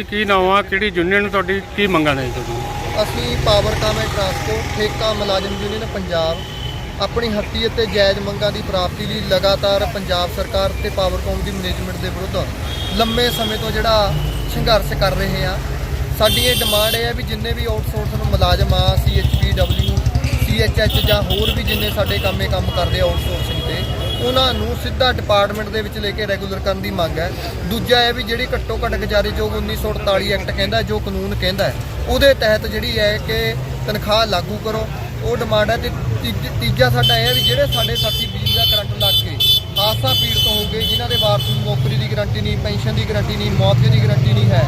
ਕੀ ਨਾਮ ਆ? ਕਿਹੜੀ ਯੂਨੀਅਨ ਤੁਹਾਡੀ ਕੀ ਮੰਗਾਂ ਨੇ ਤੁਹਾਡੀ ਅਸੀਂ ਪਾਵਰਕਾਮ ਐਂਡ ਟਰਾਂਸਪੋਰਟ ਠੇਕਾ, ਮੁਲਾਜ਼ਮ ਯੂਨੀਅਨ ਪੰਜਾਬ ਆਪਣੀ ਹੱਕੀ ਅਤੇ ਜਾਇਜ਼ ਮੰਗਾਂ ਦੀ ਪ੍ਰਾਪਤੀ ਲਈ ਲਗਾਤਾਰ ਪੰਜਾਬ ਸਰਕਾਰ ਤੇ ਪਾਵਰਕਾਮ ਦੀ ਮੈਨੇਜਮੈਂਟ ਦੇ ਵਿਰੁੱਧ ਲੰਮੇ ਸਮੇਂ ਤੋਂ ਜਿਹੜਾ ਸੰਘਰਸ਼ ਕਰ ਰਹੇ ਆ ਸਾਡੀ ਇਹ ਡਿਮਾਂਡ ਇਹ ਹੈ ਵੀ ਜਿੰਨੇ ਵੀ ਆਊਟਸੋਰਸ ਨੂੰ ਮੁਲਾਜ਼ਮ ਆ ਸੀਐਚਪੀਡਬਲਿਊ ਸੀਐਚਐਚ ਜਾਂ ਹੋਰ ਵੀ ਜਿੰਨੇ ਸਾਡੇ ਕੰਮੇ ਕੰਮ ਕਰਦੇ ਆਊਟਸੋਰਸਿੰਗ ਤੇ ਉਹਨਾਂ ਨੂੰ ਸਿੱਧਾ ਡਿਪਾਰਟਮੈਂਟ ਦੇ ਵਿੱਚ ਲੈ ਕੇ ਰੈਗੂਲਰ ਕਰਨ ਦੀ ਮੰਗ ਹੈ। ਦੂਜਾ ਇਹ ਵੀ ਜਿਹੜੀ ਘੱਟੋ ਘੱਟ ਗੁਜ਼ਾਰੀਯੋਗ 1948 ਐਕਟ ਕਹਿੰਦਾ, ਜੋ ਕਾਨੂੰਨ ਕਹਿੰਦਾ ਉਹਦੇ ਤਹਿਤ ਜਿਹੜੀ ਹੈ ਕਿ ਤਨਖਾਹ ਲਾਗੂ ਕਰੋ। ਉਹ ਡਿਮਾਂਡ ਹੈ ਤੇ ਤੀਜ- ਤੀਜਾ ਸਾਡਾ ਇਹ ਹੈ ਵੀ ਜਿਹੜੇ ਸਾਡੇ ਸਾਥੀ ਬਿਜਲੀ ਦਾ ਕਰੰਟ ਲੱਗ ਕੇ ਹਾਦਸਾ ਪੀੜਤ ਹੋ ਗਏ, ਜਿਨ੍ਹਾਂ ਦੇ ਵਾਰਸ ਨੂੰ ਨੌਕਰੀ ਦੀ ਗਾਰੰਟੀ ਨਹੀਂ, ਪੈਨਸ਼ਨ ਦੀ ਗਾਰੰਟੀ ਨਹੀਂ, ਮੁਆਵਜ਼ੇ ਦੀ ਗਾਰੰਟੀ ਨਹੀਂ ਹੈ,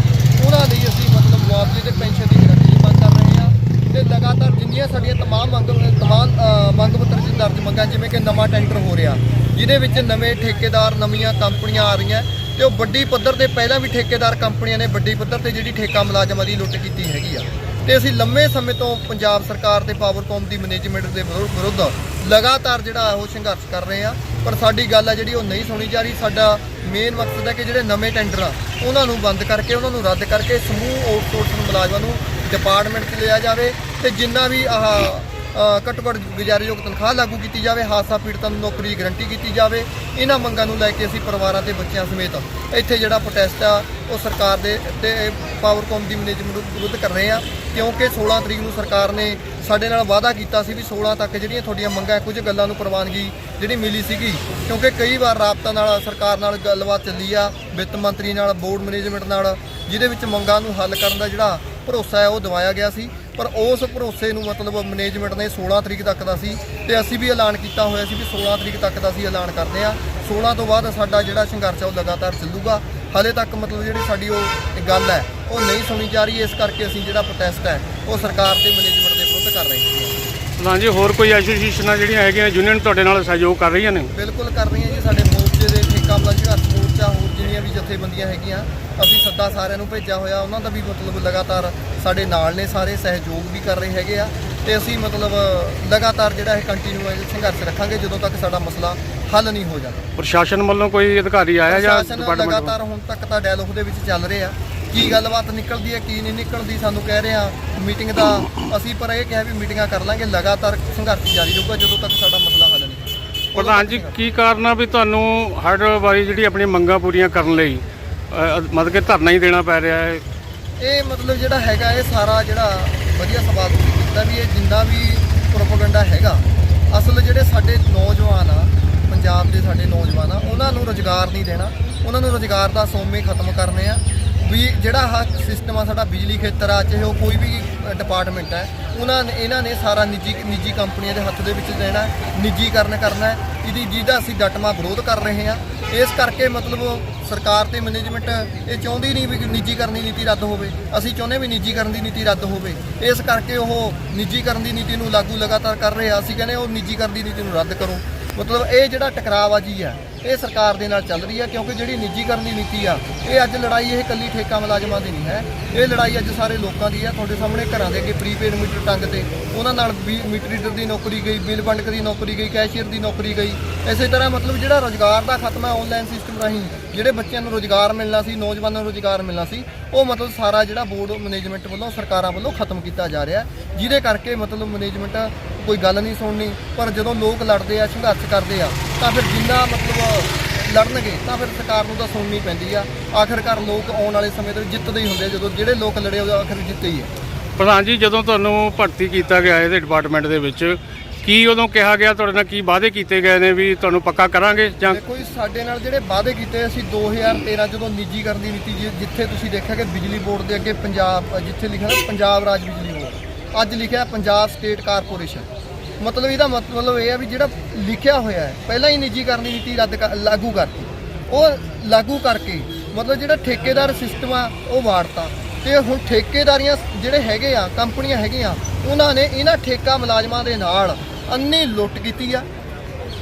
ਉਹਨਾਂ ਲਈ ਅਸੀਂ ਮਤਲਬ ਮੁਆਵਜ਼ੇ ਤੇ ਪੈਨਸ਼ਨ ਦੀ ਗਾਰੰਟੀ ਦੀ ਮੰਗ ਕਰ ਰਹੇ ਹਾਂ ਤੇ ਲਗਾਤਾਰ ਜਿੰਨੀਆਂ ਸਾਡੀਆਂ ਤਮਾਮ ਮੰਗ ਤਮਾਮ ਅ, ਮੰਗ ਪੱਤਰ 'ਚ ਜਿਵੇਂ ਕਿ ਨਵਾਂ ਟੈਂਡਰ ਹੋ ਰਿਹਾ, ਜਿਹਦੇ ਵਿੱਚ ਨਵੇਂ ਠੇਕੇਦਾਰ, ਨਵੀਆਂ ਕੰਪਨੀਆਂ ਆ ਰਹੀਆਂ ਤੇ ਉਹ ਵੱਡੀ ਪੱਧਰ ਤੇ ਪਹਿਲਾਂ ਵੀ ਠੇਕੇਦਾਰ ਕੰਪਨੀਆਂ ਨੇ ਵੱਡੀ ਪੱਧਰ ਤੇ ਜਿਹੜੀ ਠੇਕਾ ਮੁਲਾਜ਼ਮਾਂ ਦੀ ਲੁੱਟ ਕੀਤੀ ਹੈਗੀ ਆ। ਤੇ ਅਸੀਂ ਲੰਮੇ ਸਮੇਂ ਤੋਂ ਪੰਜਾਬ ਸਰਕਾਰ ਤੇ ਪਾਵਰਕੌਮ ਦੀ ਮੈਨੇਜਮੈਂਟ ਦੇ ਵਿਰੁੱਧ ਲਗਾਤਾਰ ਜਿਹੜਾ ਉਹ ਸੰਘਰਸ਼ ਕਰ ਰਹੇ ਆ, ਪਰ ਸਾਡੀ ਗੱਲ ਆ ਜਿਹੜੀ ਉਹ ਨਹੀਂ ਸੁਣੀ ਜਾ ਰਹੀ। ਸਾਡਾ ਮੇਨ ਮਕਸਦ ਹੈ ਕਿ ਜਿਹੜੇ ਨਵੇਂ ਟੈਂਡਰ ਆ, ਉਹਨਾਂ ਨੂੰ ਬੰਦ ਕਰਕੇ, ਉਹਨਾਂ ਨੂੰ ਰੱਦ ਕਰਕੇ ਸਮੂਹ ਆਊਟਸੋਰਸਿੰਗ ਮੁਲਾਜ਼ਮਾਂ ਨੂੰ ਡਿਪਾਰਟਮੈਂਟ 'ਚ ਲਿਆ ਜਾਵੇ ਤੇ ਜਿੰਨਾ ਵੀ ਆਹ ਘੱਟੋ ਘੱਟ ਗੁਜ਼ਾਰਯੋਗ ਤਨਖਾਹ ਲਾਗੂ ਕੀਤੀ ਜਾਵੇ, ਹਾਦਸਾ ਪੀੜਤਾਂ ਨੂੰ ਨੌਕਰੀ ਦੀ ਗਰੰਟੀ ਕੀਤੀ ਜਾਵੇ, ਇਹਨਾਂ ਮੰਗਾਂ ਨੂੰ ਲੈ ਕੇ ਅਸੀਂ ਪਰਿਵਾਰਾਂ ਤੇ ਬੱਚਿਆਂ ਸਮੇਤ ਇੱਥੇ ਜਿਹੜਾ ਪ੍ਰੋਟੈਸਟ ਆ, ਉਹ ਸਰਕਾਰ ਦੇ ਤੇ ਪਾਵਰਕੌਮ ਦੀ ਮੈਨੇਜਮੈਂਟ ਵਿਰੁੱਧ ਕਰ ਰਹੇ ਆ, ਕਿਉਂਕਿ 16 ਤਰੀਕ ਨੂੰ ਸਰਕਾਰ ਨੇ ਸਾਡੇ ਨਾਲ ਵਾਅਦਾ ਕੀਤਾ ਸੀ ਵੀ 16 ਤੱਕ ਜਿਹੜੀਆਂ ਤੁਹਾਡੀਆਂ ਮੰਗਾਂ, ਕੁਝ ਗੱਲਾਂ ਨੂੰ ਪ੍ਰਵਾਨਗੀ ਜਿਹੜੀ ਮਿਲੀ ਸੀਗੀ, ਕਿਉਂਕਿ ਕਈ ਵਾਰ ਰਾਬਤਾ ਨਾਲ ਸਰਕਾਰ ਨਾਲ ਗੱਲਬਾਤ ਚੱਲੀ ਆ, ਵਿੱਤ ਮੰਤਰੀ ਨਾਲ ਬੋਰਡ ਮੈਨੇਜਮੈਂਟ ਨਾਲ, ਜਿਹਦੇ ਵਿੱਚ ਮੰਗਾਂ ਨੂੰ ਹੱਲ ਕਰਨ ਦਾ ਜਿਹੜਾ ਭਰੋਸਾ ਹੈ, ਉਹ ਦਿਵਾਇਆ ਗਿਆ ਸੀ। ਪਰ ਉਸ ਭਰੋਸੇ ਨੂੰ ਮਤਲਬ ਮੈਨੇਜਮੈਂਟ ਨੇ 16 ਤਰੀਕ ਤੱਕ ਦਾ ਸੀ ਤੇ ਅਸੀਂ ਵੀ ਐਲਾਨ ਕੀਤਾ ਹੋਇਆ ਸੀ ਵੀ 16 ਤਰੀਕ ਤੱਕ ਦਾ ਅਸੀਂ ਐਲਾਨ ਕਰਦੇ ਆ 16 ਤੋਂ ਬਾਅਦ ਸਾਡਾ ਜਿਹੜਾ ਸੰਘਰਸ਼ ਹੈ ਉਹ ਲਗਾਤਾਰ ਚੱਲੂਗਾ। ਹਾਲੇ ਤੱਕ ਮਤਲਬ ਜਿਹੜੀ ਸਾਡੀ ਉਹ ਗੱਲ ਹੈ ਉਹ ਨਹੀਂ ਸੁਣੀ ਜਾ ਰਹੀ। ਇਸ ਕਰਕੇ ਅਸੀਂ ਜਿਹੜਾ ਪ੍ਰੋਟੈਸਟ ਹੈ ਉਹ ਸਰਕਾਰ ਤੇ ਮੈਨੇਜਮੈਂਟ ਦੇ ਵਿਰੁੱਧ ਕਰ ਰਹੇ ਹਾਂ। ਪ੍ਰਧਾਨ ਜੀ ਹੋਰ ਕੋਈ ਐਸੋਸੀਏਸ਼ਨਾਂ ਜਿਹੜੀਆਂ ਹੈਗੀਆਂ ਯੂਨੀਅਨ ਤੁਹਾਡੇ ਨਾਲ ਸਹਿਯੋਗ ਕਰ ਰਹੀਆਂ ਨੇ? ਬਿਲਕੁਲ ਕਰ ਰਹੀਆਂ ਜੀ ਸਾਡੇ ਮੋਰਚੇ ਦੇ ਠੇਕਾ ਮੁਲਾਜ਼ਮ ਹੱਥ ਮੋਰਚਾ ਹੋਰ ਜਿੰਨੀਆਂ ਵੀ ਜਥੇਬੰਦੀਆਂ ਹੈਗੀਆਂ ਅਸੀਂ ਸੱਦਾ ਸਾਰਿਆਂ ਨੂੰ ਭੇਜਿਆ ਹੋਇਆ ਉਹਨਾਂ ਦਾ ਵੀ ਮਤਲਬ ਲਗਾਤਾਰ ਸਾਡੇ ਨਾਲ ਨੇ ਸਾਰੇ ਸਹਿਯੋਗ ਵੀ ਕਰ ਰਹੇ ਹੈਗੇ ਆ। ਤੇ ਅਸੀਂ ਮਤਲਬ ਲਗਾਤਾਰ ਜਿਹੜਾ ਇਹ ਕੰਟੀਨਿਊ ਸੰਘਰਸ਼ ਰੱਖਾਂਗੇ ਜਦੋਂ ਤੱਕ ਸਾਡਾ ਮਸਲਾ ਹੱਲ ਨਹੀਂ ਹੋ ਜਾਂਦਾ। ਪ੍ਰਸ਼ਾਸਨ ਵੱਲੋਂ ਕੋਈ ਅਧਿਕਾਰੀ ਆਇਆ ਜਾਂ ਡਿਪਾਰਟਮੈਂਟ ਲਗਾਤਾਰ ਹੁਣ ਤੱਕ ਤਾਂ ਡਾਇਲੋਗ ਦੇ ਵਿੱਚ ਚੱਲ ਰਹੇ। ਆ ਕੀ ਗੱਲਬਾਤ ਨਿਕਲਦੀ ਹੈ ਕੀ ਨਹੀਂ ਨਿਕਲਦੀ ਸਾਨੂੰ ਕਹਿ ਰਹੇ ਆ ਮੀਟਿੰਗ ਦਾ ਅਸੀਂ ਪਰ ਇਹ ਕਿਹਾ ਵੀ ਮੀਟਿੰਗਾਂ ਕਰ ਲਾਂਗੇ ਲਗਾਤਾਰ ਸੰਘਰਸ਼ ਜਾਰੀ ਰਹੂਗਾ ਜਦੋਂ ਤੱਕ ਸਾਡਾ ਮਸਲਾ। ਪ੍ਰਧਾਨ ਜੀ ਕੀ ਕਾਰਨ ਆ ਵੀ ਤੁਹਾਨੂੰ ਹਰ ਵਾਰੀ ਜਿਹੜੀ ਆਪਣੀ ਮੰਗਾਂ ਪੂਰੀਆਂ ਕਰਨ ਲਈ ਅ, ਮਤਲਬ ਕਿ ਧਰਨਾ ਹੀ ਦੇਣਾ ਪੈ ਰਿਹਾ ਹੈ? ਇਹ ਮਤਲਬ ਜਿਹੜਾ ਹੈਗਾ ਇਹ ਸਾਰਾ ਜਿਹੜਾ ਵਧੀਆ ਸਵਾਲ ਤੁਸੀਂ ਕੀਤਾ ਵੀ ਇਹ ਜਿੰਨਾ ਵੀ ਪ੍ਰੋਪਗੈਂਡਾ ਹੈਗਾ ਅਸਲ ਜਿਹੜੇ ਸਾਡੇ ਨੌਜਵਾਨ ਆ ਪੰਜਾਬ ਦੇ ਸਾਡੇ ਨੌਜਵਾਨ ਆ ਉਹਨਾਂ ਨੂੰ ਰੋਜ਼ਗਾਰ ਨਹੀਂ ਦੇਣਾ ਉਹਨਾਂ ਨੂੰ ਰੋਜ਼ਗਾਰ ਦਾ ਸੋਮੇ ਖਤਮ ਕਰਨੇ ਆ ਵੀ ਜਿਹੜਾ ਹਾ ਸਿਸਟਮ ਆ ਸਾਡਾ ਬਿਜਲੀ ਖੇਤਰ ਆ, ਚਾਹੇ ਉਹ ਕੋਈ ਵੀ ਡਿਪਾਰਟਮੈਂਟ ਹੈ ਉਹਨਾਂ ਨੇ, ਇਹਨਾਂ ਨੇ ਸਾਰਾ ਨਿੱਜੀ ਨਿੱਜੀ ਕੰਪਨੀਆਂ ਦੇ ਹੱਥ ਦੇ ਵਿੱਚ ਦੇਣਾ ਨਿੱਜੀਕਰਨ ਕਰਨਾ ਹੈ। ਇਹਦੀ, ਜਿਹਦਾ ਅਸੀਂ ਡਟਮਾ ਵਿਰੋਧ ਕਰ ਰਹੇ ਹਾਂ। ਇਸ ਕਰਕੇ ਮਤਲਬ ਸਰਕਾਰ ਤੇ ਮੈਨੇਜਮੈਂਟ ਇਹ ਚਾਹੁੰਦੀ ਨਹੀਂ ਵੀ ਨਿੱਜੀਕਰਨ ਦੀ ਨੀਤੀ ਰੱਦ ਹੋਵੇ। ਅਸੀਂ ਚਾਹੁੰਦੇ ਵੀ ਨਿੱਜੀਕਰਨ ਦੀ ਨੀਤੀ ਰੱਦ ਹੋਵੇ। ਇਸ ਕਰਕੇ ਉਹ ਨਿੱਜੀਕਰਨ ਦੀ ਨੀਤੀ ਨੂੰ ਲਾਗੂ ਲਗਾਤਾਰ ਕਰ ਰਹੇ ਆ। ਅਸੀਂ ਕਹਿੰਦੇ ਉਹ ਨਿੱਜੀਕਰਨ ਦੀ ਨੀਤੀ ਨੂੰ ਰੱਦ ਕਰੋ। ਮਤਲਬ ਇਹ ਜਿਹੜਾ ਟਕਰਾਅਬਾਜੀ ਆ ਇਹ ਸਰਕਾਰ ਦੇ ਨਾਲ ਚੱਲ ਰਹੀ ਹੈ ਕਿਉਂਕਿ ਜਿਹੜੀ ਨਿੱਜੀਕਰਨ ਦੀ ਨੀਤੀ ਆ, ਇਹ ਅੱਜ ਲੜਾਈ ਇਹ ਕੱਲੀ ਠੇਕਾ ਮੁਲਾਜ਼ਮਾਂ ਦੀ ਨਹੀਂ ਹੈ। ਇਹ ਲੜਾਈ ਅੱਜ ਸਾਰੇ ਲੋਕਾਂ ਦੀ ਹੈ ਤੁਹਾਡੇ ਸਾਹਮਣੇ ਘਰਾਂ ਦੇ ਅੱਗੇ ਪ੍ਰੀਪੇਡ ਮੀਟਰ ਟੰਗ ਤੇ ਉਹਨਾਂ ਨਾਲ ਵੀ ਮੀਟਰ ਰੀਡਰ ਦੀ ਨੌਕਰੀ ਗਈ, ਬਿੱਲ ਵੰਡਕ ਦੀ ਨੌਕਰੀ ਗਈ, ਕੈਸ਼ੀਅਰ ਦੀ ਨੌਕਰੀ ਗਈ। ਇਸੇ ਤਰ੍ਹਾਂ ਮਤਲਬ ਜਿਹੜਾ ਰੋਜ਼ਗਾਰ ਦਾ ਖਤਮ ਹੈ ਆਨਲਾਈਨ ਸਿਸਟਮ ਰਾਹੀਂ ਜਿਹੜੇ ਬੱਚਿਆਂ ਨੂੰ ਰੋਜ਼ਗਾਰ ਮਿਲਣਾ ਸੀ, ਨੌਜਵਾਨਾਂ ਨੂੰ ਰੋਜ਼ਗਾਰ ਮਿਲਣਾ ਸੀ, ਉਹ ਮਤਲਬ ਸਾਰਾ ਜਿਹੜਾ ਬੋਰਡ ਮੈਨੇਜਮੈਂਟ ਵੱਲੋਂ, ਸਰਕਾਰਾਂ ਵੱਲੋਂ ਖਤਮ ਕੀਤਾ ਜਾ ਰਿਹਾ ਜਿਹਦੇ ਕਰਕੇ ਮਤਲਬ ਮੈਨੇਜਮੈਂਟ ਕੋਈ ਗੱਲ ਨਹੀਂ ਸੁਣਨੀ, ਪਰ ਜਦੋਂ ਲੋਕ ਲੜਦੇ ਆ, ਸੰਘਰਸ਼ ਕਰਦੇ ਆ, ਤਾਂ ਫਿਰ ਜਿੰਨਾ ਮਤਲਬ ਲੜਨਗੇ, ਤਾਂ ਫਿਰ ਸਰਕਾਰ ਨੂੰ ਤਾਂ ਸੁਣਨੀ ਪੈਂਦੀ ਆ। ਆਖਰਕਾਰ ਲੋਕ ਆਉਣ ਵਾਲੇ ਸਮੇਂ ਦੇ ਜਿੱਤਦੇ ਹੀ ਹੁੰਦੇ ਆ, ਜਦੋਂ ਜਿਹੜੇ ਲੋਕ ਲੜੇ ਉਹ ਆਖਰ ਜਿੱਤੇ ਹੀ ਆ। ਪ੍ਰਧਾਨ ਜੀ, ਜਦੋਂ ਤੁਹਾਨੂੰ ਭਰਤੀ ਕੀਤਾ ਗਿਆ ਇਹਦੇ ਡਿਪਾਰਟਮੈਂਟ ਦੇ ਵਿੱਚ ਕੀ ਉਦੋਂ ਕਿਹਾ ਗਿਆ, ਤੁਹਾਡੇ ਨਾਲ ਕੀ ਵਾਅਦੇ ਕੀਤੇ ਗਏ ਨੇ ਵੀ ਤੁਹਾਨੂੰ ਪੱਕਾ ਕਰਾਂਗੇ ਜਾਂ ਦੇਖੋ ਜੀ, ਸਾਡੇ ਨਾਲ ਜਿਹੜੇ ਵਾਅਦੇ ਕੀਤੇ ਅਸੀਂ 2013 ਜਦੋਂ ਨਿੱਜੀਕਰਨ ਦੀ ਨੀਤੀ ਜੀ- ਜਿੱਥੇ ਤੁਸੀਂ ਦੇਖਿਆ ਕਿ ਬਿਜਲੀ ਬੋਰਡ ਦੇ ਅੱਗੇ ਪੰਜਾਬ, ਜਿੱਥੇ ਲਿਖਿਆ ਨਾ ਪੰਜਾਬ ਰਾਜ ਬਿਜਲੀ ਬੋਰਡ, ਅੱਜ ਲਿਖਿਆ ਪੰਜਾਬ ਸਟੇਟ ਕਾਰਪੋਰੇਸ਼ਨ। ਮਤਲਬ ਇਹਦਾ ਮਤਲਬ ਇਹ ਆ ਵੀ ਜਿਹੜਾ ਲਿਖਿਆ ਹੋਇਆ ਹੈ, ਪਹਿਲਾਂ ਹੀ ਨਿੱਜੀਕਰਨ ਦੀ ਨੀਤੀ ਰੱਦ ਕਰ- ਲਾਗੂ ਕਰਤੀ। ਉਹ ਲਾਗੂ ਕਰਕੇ, ਮਤਲਬ ਜਿਹੜਾ ਠੇਕੇਦਾਰ ਸਿਸਟਮ ਆ, ਉਹ ਵਾੜਤਾ। ਤੇ ਹੁਣ ਠੇਕੇਦਾਰੀਆਂ ਜਿਹੜੇ ਹੈਗੇ ਆ, ਕੰਪਨੀਆਂ ਹੈਗੀਆਂ, ਉਹਨਾਂ ਨੇ ਇਹਨਾਂ ਠੇਕਾ ਮੁਲਾਜ਼ਮਾਂ ਦੇ ਨਾਲ ਅੰਨੀ ਲੁੱਟ ਕੀਤੀ ਆ।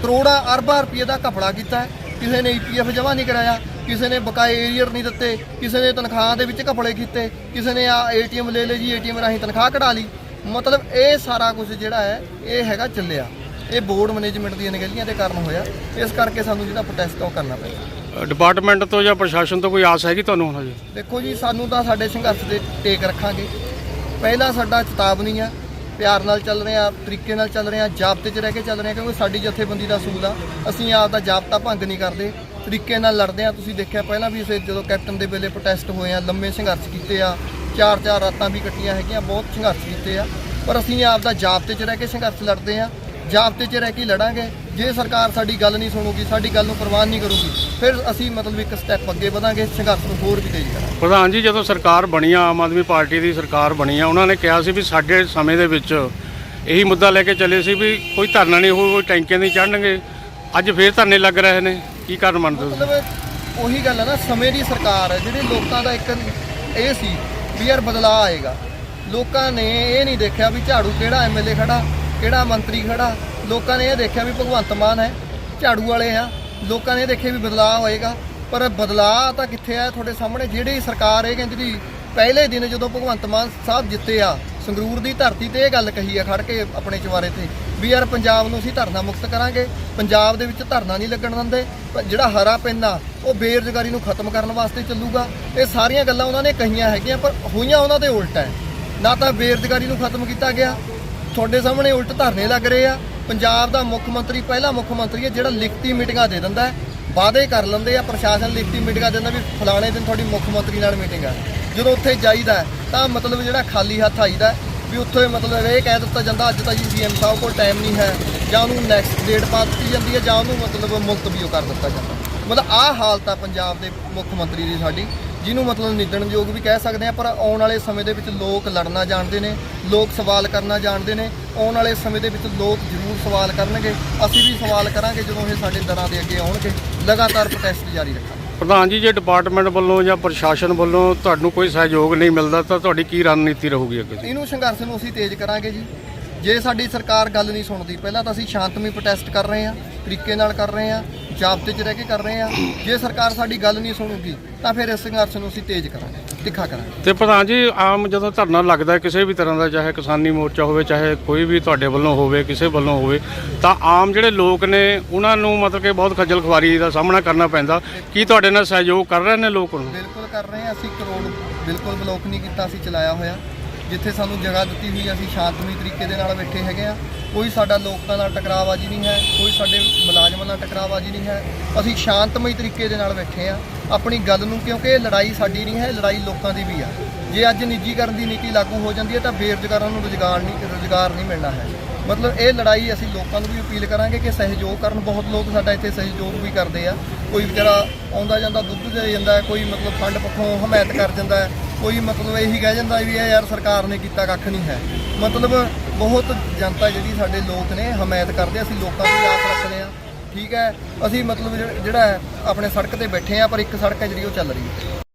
ਕਰੋੜਾਂ ਅਰਬਾਂ ਰੁਪਏ ਦਾ ਘਪਲਾ ਕੀਤਾ ਹੈ। ਕਿਸੇ ਨੇ ਈਪੀਐਫ ਜਮ੍ਹਾਂ ਨਹੀਂ ਕਰਾਇਆ ਕਿਸੇ ਨੇ ਬਕਾਏ ਏਰੀਅਰ ਨਹੀਂ ਦਿੱਤੇ ਕਿਸੇ ਨੇ ਤਨਖਾਹ ਦੇ ਵਿੱਚ ਘਪਲੇ ਕੀਤੇ ਕਿਸੇ ਨੇ ਆ ਏਟੀਐਮ ਲੈ ਲਏ ਜੀ ਏਟੀਐਮ ਰਾਹੀਂ ਤਨਖਾਹ ਕਢਾ ਲਈ। ਮਤਲਬ ਇਹ ਸਾਰਾ ਕੁਝ ਜਿਹੜਾ ਹੈ ਇਹ ਹੈਗਾ ਚੱਲਿਆ। ਇਹ ਬੋਰਡ ਮੈਨੇਜਮੈਂਟ ਦੀਆਂ ਅਣਗਹਿਲੀਆਂ ਦੇ ਕਾਰਨ ਹੋਇਆ। ਇਸ ਕਰਕੇ ਸਾਨੂੰ ਜਿਹੜਾ ਪ੍ਰੋਟੈਸਟ ਉਹ ਕਰਨਾ ਪਿਆ। ਡਿਪਾਰਟਮੈਂਟ ਤੋਂ ਜਾਂ ਪ੍ਰਸ਼ਾਸਨ ਤੋਂ ਕੋਈ ਆਸ ਹੈਗੀ ਤੁਹਾਨੂੰ ਹੁਣ ਹਜੇ? ਦੇਖੋ ਜੀ ਸਾਨੂੰ ਤਾਂ ਸਾਡੇ ਸੰਘਰਸ਼ ਦੇ ਟੇਕ ਰੱਖਾਂਗੇ। ਪਹਿਲਾ ਸਾਡਾ ਚੇਤਾਵਨੀ ਆ। ਪਿਆਰ ਨਾਲ ਚੱਲ ਰਹੇ ਆ, ਤਰੀਕੇ ਨਾਲ ਚੱਲ ਰਹੇ ਆ, ਜਾਬਤੇ 'ਚ ਰਹਿ ਕੇ ਚੱਲ ਰਹੇ ਆ, ਕਿਉਂਕਿ ਸਾਡੀ ਜਥੇਬੰਦੀ ਦਾ ਅਸੂਲ ਆ। ਅਸੀਂ ਆਪ ਦਾ ਜਾਬਤਾ ਭੰਗ ਨਹੀਂ ਕਰਦੇ। ਤਰੀਕੇ ਨਾਲ ਲੜਦੇ ਆ। ਤੁਸੀਂ ਦੇਖਿਆ ਪਹਿਲਾਂ ਵੀ ਅਸੀਂ ਜਦੋਂ ਕੈਪਟਨ ਦੇ ਵੇਲੇ ਪ੍ਰੋਟੈਸਟ ਹੋਏ ਆ, ਲੰਮੇ ਸੰਘਰਸ਼ ਕੀਤੇ ਆ ਚਾਰ ਚਾਰ ਰਾਤਾਂ ਵੀ ਕੱਟੀਆਂ ਹੈਗੀਆਂ, ਬਹੁਤ ਸੰਘਰਸ਼ ਕੀਤੇ ਆ। ਪਰ ਅਸੀਂ ਆਪ ਦਾ ਜਾਬਤੇ 'ਚ ਰਹਿ ਕੇ ਸੰਘਰਸ਼ ਲੜਦੇ ਆ। ਜਾਬਤੇ 'ਚ ਰਹਿ ਕੇ ਲੜਾਂਗੇ ਜੇ ਸਰਕਾਰ ਸਾਡੀ ਗੱਲ ਨਹੀਂ ਸੁਣੂਗੀ ਸਾਡੀ ਗੱਲ ਨੂੰ ਪ੍ਰਵਾਨ ਨਹੀਂ ਕਰੂਗੀ ਫਿਰ ਅਸੀਂ ਮਤਲਬ ਇੱਕ ਸਟੈਪ ਅੱਗੇ ਵਧਾਂਗੇ ਸੰਘਰਸ਼ ਨੂੰ ਹੋਰ ਵੀ ਤੇਜ਼ ਕਰਾਂਗੇ। ਪ੍ਰਧਾਨ ਜੀ ਜਦੋਂ ਸਰਕਾਰ ਬਣੀ ਆ ਆਮ ਆਦਮੀ ਪਾਰਟੀ ਦੀ ਸਰਕਾਰ ਬਣੀ ਆ ਉਹਨਾਂ ਨੇ ਕਿਹਾ ਸੀ ਵੀ ਸਾਡੇ ਸਮੇਂ ਦੇ ਵਿੱਚ ਇਹੀ ਮੁੱਦਾ ਲੈ ਕੇ ਚੱਲੇ ਸੀ ਵੀ ਕੋਈ ਧਰਨਾ ਨਹੀਂ ਹੋਊ ਕੋਈ ਟੈਂਕੀਆਂ ਨਹੀਂ ਚੜਨਗੇ ਅੱਜ ਫੇਰ ਧਰਨੇ ਲੱਗ ਰਹੇ ਨੇ ਕੀ ਕਾਰਨ ਮੰਨਦੇ ਹੋ ਮਤਲਬ ਉਹੀ ਗੱਲ ਹੈ ਨਾ ਸਮੇਂ ਦੀ ਸਰਕਾਰ ਹੈ ਜਿਹੜੇ ਲੋਕਾਂ ਦਾ ਇੱਕ ਇਹ ਸੀ ਵੀ ਯਾਰ ਬਦਲਾਅ ਆਏਗਾ। ਲੋਕਾਂ ਨੇ ਇਹ ਨਹੀਂ ਦੇਖਿਆ ਵੀ ਝਾੜੂ ਕਿਹੜਾ ਐਮਐਲਏ ਖੜਾ ਕਿਹੜਾ ਮੰਤਰੀ ਖੜਾ? ਲੋਕਾਂ ਨੇ ਇਹ ਦੇਖਿਆ ਵੀ ਭਗਵੰਤ ਮਾਨ ਹੈ, ਝਾੜੂ ਵਾਲੇ ਆ। ਲੋਕਾਂ ਨੇ ਇਹ ਦੇਖਿਆ ਵੀ ਬਦਲਾਅ ਹੋਏਗਾ। ਪਰ ਬਦਲਾਅ ਤਾਂ ਕਿੱਥੇ ਆ? ਤੁਹਾਡੇ ਸਾਹਮਣੇ ਜਿਹੜੀ ਸਰਕਾਰ ਇਹ ਕਹਿੰਦੀ ਦੀ ਪਹਿਲੇ ਦਿਨ ਜਦੋਂ ਭਗਵੰਤ ਮਾਨ ਸਾਹਿਬ ਜਿੱਤੇ ਆ, ਸੰਗਰੂਰ ਦੀ ਧਰਤੀ ਤੇ ਇਹ ਗੱਲ ਕਹੀ ਆ ਖੜ ਕੇ ਆਪਣੇ ਚਵਾਰੇ ਤੇ ਵੀ ਯਾਰ ਪੰਜਾਬ ਨੂੰ ਅਸੀਂ ਧਰਨਾ ਮੁਕਤ ਕਰਾਂਗੇ। ਪੰਜਾਬ ਦੇ ਵਿੱਚ ਧਰਨਾ ਨਹੀਂ ਲੱਗਣ ਦਿੰਦੇ। ਪਰ ਜਿਹੜਾ ਹਰਾ ਪਿੰਨ ਆ, ਉਹ ਬੇਰੁਜ਼ਗਾਰੀ ਨੂੰ ਖਤਮ ਕਰਨ ਵਾਸਤੇ ਚੱਲੂਗਾ। ਇਹ ਸਾਰੀਆਂ ਗੱਲਾਂ ਉਹਨਾਂ ਨੇ ਕਹੀਆਂ ਹੈਗੀਆਂ, ਪਰ ਹੋਈਆਂ ਉਹਨਾਂ ਦੇ ਉਲਟ ਹੈ। ਨਾ ਤਾਂ ਬੇਰੁਜ਼ਗਾਰੀ ਨੂੰ ਖਤਮ ਕੀਤਾ ਗਿਆ ਤੁਹਾਡੇ ਸਾਹਮਣੇ ਉਲਟ ਧਰਨੇ ਲੱਗ ਰਹੇ ਆ। ਪੰਜਾਬ ਦਾ ਮੁੱਖ ਮੰਤਰੀ, ਪਹਿਲਾ ਮੁੱਖ ਮੰਤਰੀ ਹੈ, ਜਿਹੜਾ ਲਿਖਤੀ ਮੀਟਿੰਗਾਂ ਦੇ ਦਿੰਦਾ ਵਾਅਦੇ ਕਰ ਲੈਂਦੇ ਆ, ਪ੍ਰਸ਼ਾਸਨ ਲਿਖਤੀ ਮੀਟਿੰਗਾਂ ਦਿੰਦਾ ਵੀ ਫਲਾਣੇ ਦਿਨ ਤੁਹਾਡੀ ਮੁੱਖ ਮੰਤਰੀ ਨਾਲ ਮੀਟਿੰਗ ਆ। ਜਦੋਂ ਉੱਥੇ ਜਾਈਦਾ ਤਾਂ ਮਤਲਬ ਜਿਹੜਾ ਖਾਲੀ ਹੱਥ ਆਈਦਾ ਵੀ ਉੱਥੇ ਮਤਲਬ ਇਹ ਕਹਿ ਦਿੱਤਾ ਜਾਂਦਾ, ਅੱਜ ਤਾਂ ਜੀ ਸੀਐਮ ਸਾਹਿਬ ਕੋਲ ਟਾਈਮ ਨਹੀਂ ਹੈ, ਜਾਂ ਉਹਨੂੰ ਨੈਕਸਟ ਡੇਟ ਪਾ ਦਿੱਤੀ ਜਾਂਦੀ ਹੈ, ਜਾਂ ਉਹਨੂੰ ਮਤਲਬ ਮੁਲਤਵੀ ਉਹ ਕਰ ਦਿੱਤਾ ਜਾਂਦਾ। ਮਤਲਬ ਆਹ ਹਾਲਤ ਆ ਪੰਜਾਬ ਦੇ ਮੁੱਖ ਮੰਤਰੀ ਦੀ ਸਾਡੀ। ਜਿਹਨੂੰ ਮਤਲਬ ਨਿੰਦਣਯੋਗ ਵੀ ਕਹਿ ਸਕਦੇ ਆ ਪਰ ਆਉਣ ਵਾਲੇ ਸਮੇਂ ਦੇ ਵਿੱਚ ਲੋਕ ਲੜਨਾ ਜਾਣਦੇ ਨੇ ਲੋਕ ਸਵਾਲ ਕਰਨਾ ਜਾਣਦੇ ਨੇ ਆਉਣ ਵਾਲੇ ਸਮੇਂ ਦੇ ਵਿੱਚ ਲੋਕ ਜ਼ਰੂਰ ਸਵਾਲ ਕਰਨਗੇ ਅਸੀਂ ਵੀ ਸਵਾਲ ਕਰਾਂਗੇ ਜਦੋਂ ਇਹ ਸਾਡੇ ਦਰਾਂ ਦੇ ਅੱਗੇ ਆਉਣਗੇ ਲਗਾਤਾਰ ਪ੍ਰੋਟੈਸਟ ਜਾਰੀ ਰੱਖਾਂਗੇ ਪ੍ਰਧਾਨ ਜੀ ਜੇ ਡਿਪਾਰਟਮੈਂਟ ਵੱਲੋਂ ਜਾਂ ਪ੍ਰਸ਼ਾਸਨ ਵੱਲੋਂ ਤੁਹਾਨੂੰ ਕੋਈ ਸਹਿਯੋਗ ਨਹੀਂ ਮਿਲਦਾ ਤਾਂ ਤੁਹਾਡੀ ਕੀ ਰਣਨੀਤੀ ਰਹੂਗੀ ਅੱਗੇ? ਇਹਨੂੰ ਸੰਘਰਸ਼ ਨੂੰ ਅਸੀਂ ਤੇਜ਼ ਕਰਾਂਗੇ ਜੀ ਜੇ ਸਾਡੀ ਸਰਕਾਰ ਗੱਲ ਨਹੀਂ ਸੁਣਦੀ ਪਹਿਲਾਂ ਤਾਂ ਅਸੀਂ ਸ਼ਾਂਤਮਈ ਪ੍ਰੋਟੈਸਟ ਕਰ ਰਹੇ ਹਾਂ ਤਰੀਕੇ ਨਾਲ ਕਰ ਰਹੇ ਹਾਂ ਜਾਬਤੇ 'ਚ ਰਹਿ ਕੇ ਕਰ ਰਹੇ ਹਾਂ ਜੇ ਸਰਕਾਰ ਸਾਡੀ ਗੱਲ ਨਹੀਂ ਸੁਣੂਗੀ ਤਾਂ ਫਿਰ ਇਸ ਸੰਘਰਸ਼ ਨੂੰ ਅਸੀਂ ਤੇਜ਼ ਕਰਾਂਗੇ ਤਿੱਖਾ ਕਰਾਂਗੇ। ਤੇ ਪ੍ਰਧਾਨ ਜੀ ਆਮ ਜਦੋਂ ਧਰਨਾ ਲੱਗਦਾ ਹੈ ਕਿਸੇ ਵੀ ਤਰ੍ਹਾਂ ਦਾ ਚਾਹੇ ਕਿਸਾਨੀ ਮੋਰਚਾ ਹੋਵੇ ਚਾਹੇ ਕੋਈ ਵੀ ਤੁਹਾਡੇ ਵੱਲੋਂ ਹੋਵੇ ਕਿਸੇ ਵੱਲੋਂ ਹੋਵੇ ਤਾਂ ਆਮ ਜਿਹੜੇ ਲੋਕ ਨੇ ਉਹਨਾਂ ਨੂੰ ਮਤਲਬ ਕਿ ਬਹੁਤ ਖੱਜਲ ਖੁਆਰੀ ਦਾ ਸਾਹਮਣਾ ਕਰਨਾ ਪੈਂਦਾ। ਕੀ ਤੁਹਾਡੇ ਨਾਲ ਸਹਿਯੋਗ ਕਰ ਰਹੇ ਨੇ ਲੋਕ ਹੁਣ? ਬਿਲਕੁਲ ਕਰ ਰਹੇ ਹਾਂ ਅਸੀਂ ਕਰੋੜ ਬਿਲਕੁਲ ਬਲੋਕ ਨਹੀਂ ਕੀਤਾ ਅਸੀਂ ਚਲਾਇਆ ਹੋਇਆ। ਜਿੱਥੇ ਸਾਨੂੰ ਜਗ੍ਹਾ ਦਿੱਤੀ ਹੋਈ ਅਸੀਂ ਸ਼ਾਂਤਮਈ ਤਰੀਕੇ ਦੇ ਨਾਲ ਬੈਠੇ ਹੈਗੇ ਆ। ਕੋਈ ਸਾਡਾ ਲੋਕਾਂ ਨਾਲ ਟਕਰਾਅਬਾਜ਼ੀ ਨਹੀਂ ਹੈ, ਕੋਈ ਸਾਡੇ ਮੁਲਾਜ਼ਮਾਂ ਨਾਲ ਟਕਰਾਅਬਾਜ਼ੀ ਨਹੀਂ ਹੈ। ਅਸੀਂ ਸ਼ਾਂਤਮਈ ਤਰੀਕੇ ਦੇ ਨਾਲ ਬੈਠੇ ਆ। ਆਪਣੀ ਗੱਲ ਨੂੰ ਕਿਉਂਕਿ ਇਹ ਲੜਾਈ ਸਾਡੀ ਨਹੀਂ ਹੈ ਲੜਾਈ ਲੋਕਾਂ ਦੀ ਵੀ ਆ। ਜੇ ਅੱਜ ਨਿੱਜੀਕਰਨ ਦੀ ਨੀਤੀ ਲਾਗੂ ਹੋ ਜਾਂਦੀ ਹੈ ਤਾਂ ਬੇਰੁਜ਼ਗਾਰਾਂ ਨੂੰ ਰੁਜ਼ਗਾਰ ਨਹੀਂ ਰੁਜ਼ਗਾਰ ਨਹੀਂ ਮਿਲਣਾ ਹੈ। ਮਤਲਬ ਇਹ ਲੜਾਈ ਅਸੀਂ ਲੋਕਾਂ ਨੂੰ ਵੀ ਅਪੀਲ ਕਰਾਂਗੇ ਕਿ ਸਹਿਯੋਗ ਕਰਨ। ਬਹੁਤ ਲੋਕ ਸਾਡਾ ਇੱਥੇ ਸਹਿਯੋਗ ਵੀ ਕਰਦੇ ਆ। ਕੋਈ ਵਿਚਾਰਾ ਆਉਂਦਾ ਜਾਂਦਾ, ਦੁੱਧ ਦੇ ਜਾਂਦਾ, ਕੋਈ ਮਤਲਬ ਫੰਡ ਪੱਖੋਂ ਹਮਾਇਤ ਕਰ ਜਾਂਦਾ ਕੋਈ ਮਤਲਬ ਇਹੀ ਕਹਿ ਜਾਂਦਾ ਵੀ ਇਹ ਯਾਰ ਸਰਕਾਰ ਨੇ ਕੀਤਾ, ਕੱਖ ਨਹੀਂ ਹੈ। ਮਤਲਬ ਬਹੁਤ ਜਨਤਾ ਜਿਹੜੀ ਸਾਡੇ ਲੋਕ ਨੇ, ਹਮਾਇਤ ਕਰਦੇ ਅਸੀਂ ਲੋਕਾਂ ਦੀ ਆਸ ਰੱਖਦੇ ਆ। ਠੀਕ ਹੈ? ਅਸੀਂ ਮਤਲਬ ਜਿਹੜਾ- ਜਿਹੜਾ ਆਪਣੇ ਸੜਕ ਤੇ ਬੈਠੇ ਆ, ਪਰ ਇੱਕ ਸੜਕ ਹੈ ਜਿਹੜੀ ਉਹ ਚੱਲ ਰਹੀ ਹੈ।